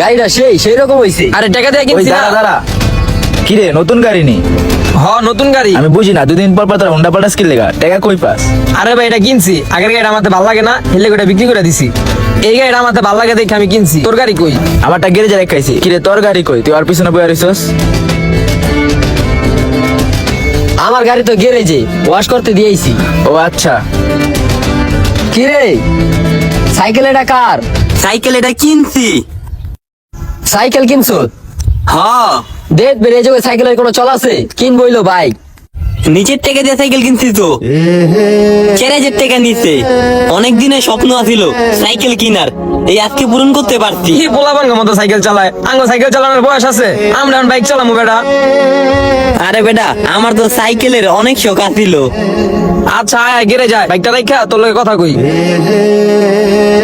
গাড়িটা সেই সেই রকম হইছে। আরে টাকা দিয়ে কিনছি না দাঁড়া দাঁড়া। কি রে নতুন গাড়ি নি? হ নতুন গাড়ি। আমি বুঝি না দুদিন পর পর তোর হুন্ডা পাল্টা স্কিল লেগা টাকা কই পাস? আরে ভাই এটা কিনছি। আগের গাড়িটা আমাতে ভালো লাগে না হেলে গাড়িটা বিক্রি করে দিছি। এই গাড়িটা আমাতে ভালো লাগে দেখে আমি কিনছি। তোর গাড়ি কই? আমারটা গ্যারেজে রেখাইছি। কি রে তোর গাড়ি কই? তুই আর পিছনে বয়ে রইছস? আমার গাড়ি তো গ্যারেজে ওয়াশ করতে দিয়েছি। ও আচ্ছা। কি রে সাইকেল এটা কার? সাইকেল এটা কিনছি। সাইকেল কিনছো? হ্যাঁ। দেখ বেড়ে যাবে সাইকেলের কোনো চল আছে? কিন বইলো বাইক। নিজের টাকা দিয়ে সাইকেল কিনছি তো? চার হাজার টাকা নিচ্ছে অনেক দিনের স্বপ্ন আছিল সাইকেল কিনার। এই আজকে পূরণ করতে পারছি। কি পোলাবান মতো সাইকেল চালায়। আঙ্গ সাইকেল চালানোর বয়স আছে। আমরা এখন বাইক চালামু বেটা। আরে বেটা আমার তো সাইকেলের অনেক শখ আছিল। আচ্ছা আয় গেরে যায় বাইকটা রাখা তোর লগে কথা কই।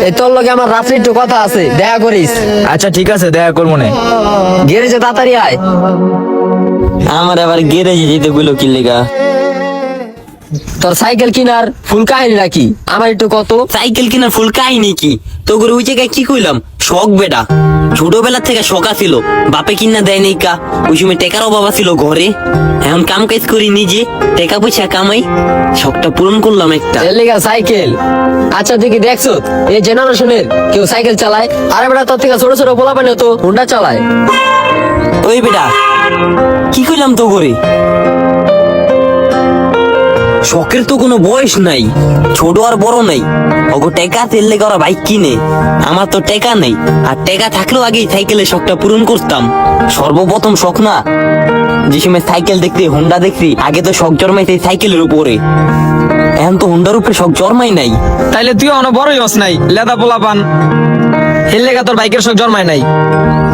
এই তোর লগে আমার রাত্রে একটু কথা আছে। দেখা করিস। আচ্ছা ঠিক আছে দেখা করব নে। গ্যারেজে তাড়াতাড়ি আয়। আমার আবার গ্যারেজে যেতে গুলো কি লেগা? তোর সাইকেল কিনার ফুল কাহিনী নাকি? আমার একটু কত? সাইকেল কেনার ফুল কাহিনী কি? তো করে ওই জায়গায় কি কইলাম? শখ বেটা। ছোটবেলা থেকে শখ বাপে কিনা দেয় নাই কা। ওই সময় টেকার অভাব ছিল ঘরে। এখন কাম কাজ করি নিজে। টাকা পয়সা কামাই। শখটা পূরণ করলাম একটা। লেগা সাইকেল। আচ্ছা দেখি দেখছ? এই জেনারেশনের কেউ সাইকেল চালায়? আরে বেটা তোর থেকে ছোট ছোট পোলা পানি তো হুন্ডা চালায়। ওই বেটা কি কইলাম তো করে শখের তো কোনো বয়স নাই ছোট আর বড় নাই। ওগো টেকা তেল লেগে ওরা বাইক কিনে। আমার তো টেকা নেই আর টেকা থাকলেও আগেই সাইকেলের শখটা পূরণ করতাম। সর্বপ্রথম শখ না যে সময় সাইকেল দেখতে হুন্ডা দেখছি আগে তো শখ জন্মাইছে এই সাইকেলের উপরে। এখন তো হুন্ডার উপরে শখ জন্মাই নাই। তাইলে তুই অনেক বড়ই হস নাই লেদা পোলাপান। হেলে গা তোর বাইকের শখ জন্মায় নাই।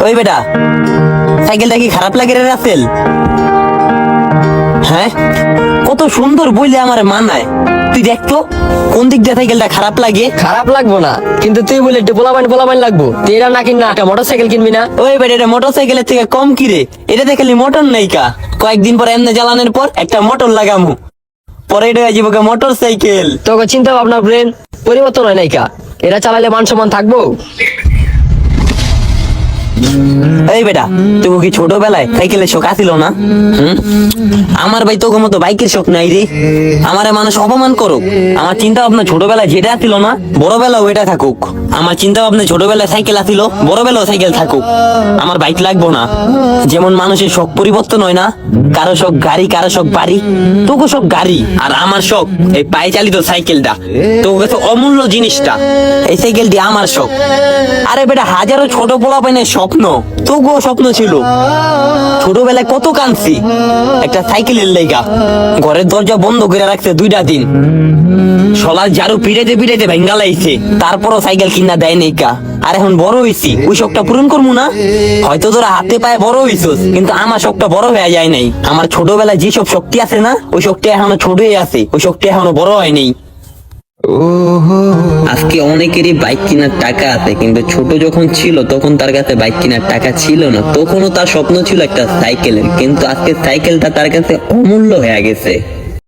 ওই বেটা সাইকেলটা কি খারাপ লাগে রে রাসেল? হ্যাঁ? কত সুন্দর বইলে আমার মানায়। তুই দেখতো কোন দিক দিয়ে সাইকেলটা খারাপ লাগে? খারাপ লাগবো না কিন্তু তুই বলে একটু পোলা পানি পোলা পানি লাগবো। তুই এটা না কিনা একটা মোটর সাইকেল কিনবি না। ওই বেটা এটা মোটর সাইকেলের থেকে কম কি রে? এটা দেখালি মোটর নাই কা? কয়েকদিন পর এমনি জ্বালানোর পর একটা মোটর লাগামু। পরে এটা হয়ে যাব মোটর সাইকেল তোকে চিন্তা ভাবনা ব্রেন পরিবর্তন হয় নাইকা এটা চালালে মান সম্মান থাকব? এই বেটা তুই কি ছোটবেলায় সাইকেলের শখ আসিল না? আমার ভাই তোকে মতো বাইকের শখ নাই রে। আমারে মানুষ অপমান করুক। আমার চিন্তা ভাবনা ছোটবেলায় যেটা আসিল না, বড়বেলাও এটা থাকুক। আমার চিন্তা ভাবনা ছোটবেলায় সাইকেল আসিল বড়বেলাও সাইকেল থাকুক। আমার বাইক লাগবো না। যেমন মানুষের শখ পরিবর্তন হয় না, কারও শখ গাড়ি, কারও শখ বাড়ি, তোকে শখ গাড়ি। আর আমার শখ এই পায়ে চালিত সাইকেলটা তোকে কাছে অমূল্য জিনিসটা। এই সাইকেলটি আমার শখ। আরে বেটা, হাজারো ছোট পোলা পাইনের স্বপ্ন তোকেও স্বপ্ন ছিল। ছোটবেলায় কত কাঁদছি। একটা সাইকেলের লেগা, ঘরের দরজা বন্ধ করে রাখছে দুইটা দিন। সলার ঝাড়ু পিড়াইতে পিড়াইতে ভেঙ্গা লাইছে তারপরও সাইকেল কিনা দেয় নাই কা। আর এখন বড় হইছি, ওই শখটা পূরণ করব না? হয়তো তোরা হাতে পায়ে বড় হইছস, কিন্তু আমার শখটা বড় হয়ে যায় নাই। আমার ছোটবেলায় যেসব শক্তি আছে না, ওই শক্তি এখনও ছোটই আছে, ওই শক্তি এখনও বড় হয় নাই। আজকে অনেকেরই বাইক কেনার টাকা আছে, কিন্তু ছোট যখন ছিল, তখন তার কাছে বাইক কেনার টাকা ছিল না। তখনও তার স্বপ্ন ছিল একটা সাইকেলের, কিন্তু আজকে সাইকেলটা তার কাছে অমূল্য হয়ে গেছে।